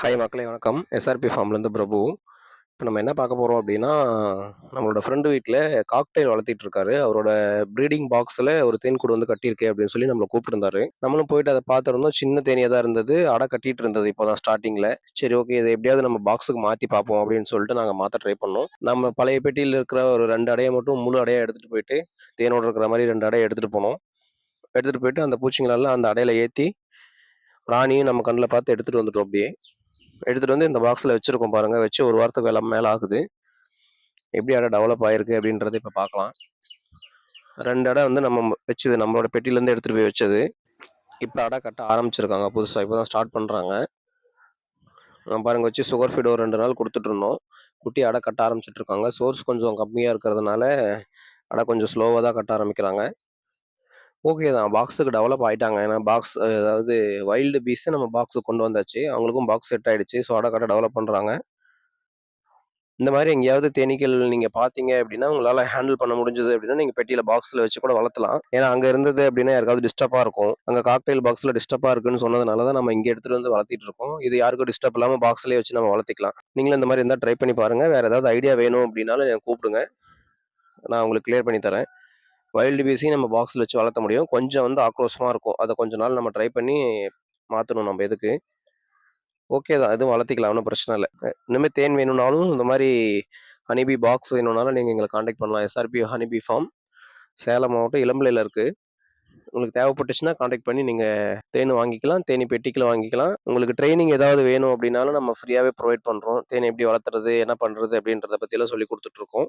Hi மக்களே வணக்கம். SRP ஃபார்ம்லேருந்து பிரபு. இப்போ நம்ம என்ன பார்க்க போகிறோம் அப்படின்னா நம்மளோட ஃப்ரெண்டு வீட்டில் காக்டெயில் வளர்த்திட்டு இருக்காரு. அவரோட ப்ரீடிங் பாக்ஸில் ஒரு தேன்கூடு வந்து கட்டியிருக்கே அப்படின்னு சொல்லி நம்மளை கூப்பிட்டுருந்தாரு. நம்மளும் போயிட்டு அதை பார்த்துருந்தோம் சின்ன தேனியாக தான் இருந்தது. அடை கட்டிட்டு இருந்தது இப்போ தான் ஸ்டார்டிங்கில் சரி ஓகே இதை எப்படியாவது நம்ம பாக்ஸுக்கு மாற்றி பார்ப்போம் அப்படின்னு சொல்லிட்டு நாங்கள் மாற்ற ட்ரை பண்ணோம். நம்ம பழைய பெட்டியில் இருக்கிற ஒரு ரெண்டு அடையை மட்டும் முழு அடையாக எடுத்துகிட்டு போயிட்டு தேனோடு இருக்கிற மாதிரி ரெண்டு அடையை எடுத்துகிட்டு போனோம். எடுத்துகிட்டு போயிட்டு அந்த பூச்சிங்களெல்லாம் அந்த அடையில ஏற்றி ராணியும் நம்ம கண்ணில் பார்த்து எடுத்துகிட்டு வந்துட்டோம் அப்படியே. எடுத்துகிட்டு வந்து இந்த பாக்ஸில் வச்சுருக்கோம் பாருங்கள் வச்சு ஒரு வாரத்துக்கு எல்லாம் மேலே ஆகுது. எப்படி அடை டெவலப் ஆகிருக்கு அப்படின்றத இப்போ பார்க்கலாம் ரெண்டு அடை வந்து நம்ம வச்சது நம்மளோட பெட்டிலேருந்து எடுத்துகிட்டு போய் வச்சது. இப்போ அடை கட்ட ஆரம்பிச்சிருக்காங்க புதுசாக இப்போ தான் ஸ்டார்ட் பண்ணுறாங்க பாருங்கள் வச்சு சுகர் ஃபீட் ஒரு ரெண்டு நாள் கொடுத்துட்ருந்தோம் குட்டி அடை கட்ட ஆரம்பிச்சிட்ருக்காங்க சோர்ஸ் கொஞ்சம் கம்மியாக இருக்கிறதுனால அடை கொஞ்சம் ஸ்லோவாக தான் கட்ட ஆரம்பிக்கிறாங்க. ஓகே தான். பாக்ஸுக்கு டெவலப் ஆகிட்டாங்க ஏன்னா பாக்ஸ் அதாவது வைல்டு பீஸை நம்ம பாக்ஸுக்கு கொண்டு வந்தாச்சு. அவங்களுக்கும் பாக்ஸ் செட் ஆகிடுச்சு ஸோ அடை டெவலப் பண்ணுறாங்க இந்த மாதிரி எங்கேயாவது தேனீக்கள் நீங்கள் பார்த்தீங்க அப்படின்னா உங்களால் ஹேண்டில் பண்ண முடிஞ்சது அப்படின்னா நீங்கள் பெட்டியில் பாக்ஸில் வச்சு கூட வளர்த்தலாம். ஏன்னா அங்கே இருந்தது அப்படின்னா யாருக்காவது டிஸ்டர்பாக இருக்கும். அங்கே காக்டெயில் பாக்ஸில் டிஸ்டர்பாக இருக்குன்னு சொன்னதுனால தான் நம்ம இங்கே எடுத்துகிட்டு வந்து வளர்த்திட்டு இருக்கோம். இது யாருக்கும் டிஸ்டர்ப் இல்லாமல் பாக்ஸ்லேயே வச்சு நம்ம வளர்த்திக்கலாம். நீங்களும் இந்த மாதிரி இருந்தால் ட்ரை பண்ணி பாருங்கள் வேறு ஏதாவது ஐடியா வேணும் அப்படின்னாலும் எனக்கு கூப்பிடுங்க. நான் உங்களுக்கு கிளியர் பண்ணி தரேன். வைல்டு பீஸையும் நம்ம பாக்ஸில் வச்சு வளர்த்த முடியும். கொஞ்சம் வந்து ஆக்ரோஷமாக இருக்கும். அதை கொஞ்ச நாள் நம்ம ட்ரை பண்ணி மாற்றணும் நம்ம எதுக்கு. ஓகே தான். எதுவும் வளர்த்திக்கலாம். ஒன்றும் பிரச்சனை இல்லை. இனிமேல் தேன் வேணும்னாலும் இந்த மாதிரி ஹனிபி பாக்ஸ் வேணும்னாலும் நீங்கள் எங்களை காண்டாக்ட் பண்ணலாம். எஸ்ஆர்பி ஹனிபி ஃபார்ம் சேலம் மாவட்டம் இளம்பிள்ளையில் இருக்குது உங்களுக்கு தேவைப்பட்டுச்சுன்னா காண்டாக்ட் பண்ணி நீங்கள் தேன் வாங்கிக்கலாம். தேனி பெட்டிக்கில் வாங்கிக்கலாம். உங்களுக்கு ட்ரைனிங் ஏதாவது வேணும் அப்படின்னாலும் நம்ம ஃப்ரீயாகவே ப்ரொவைட் பண்ணுறோம் தேன் எப்படி வளர்த்துறது என்ன பண்ணுறது அப்படின்றத பற்றியெல்லாம் சொல்லி கொடுத்துட்ருக்கோம்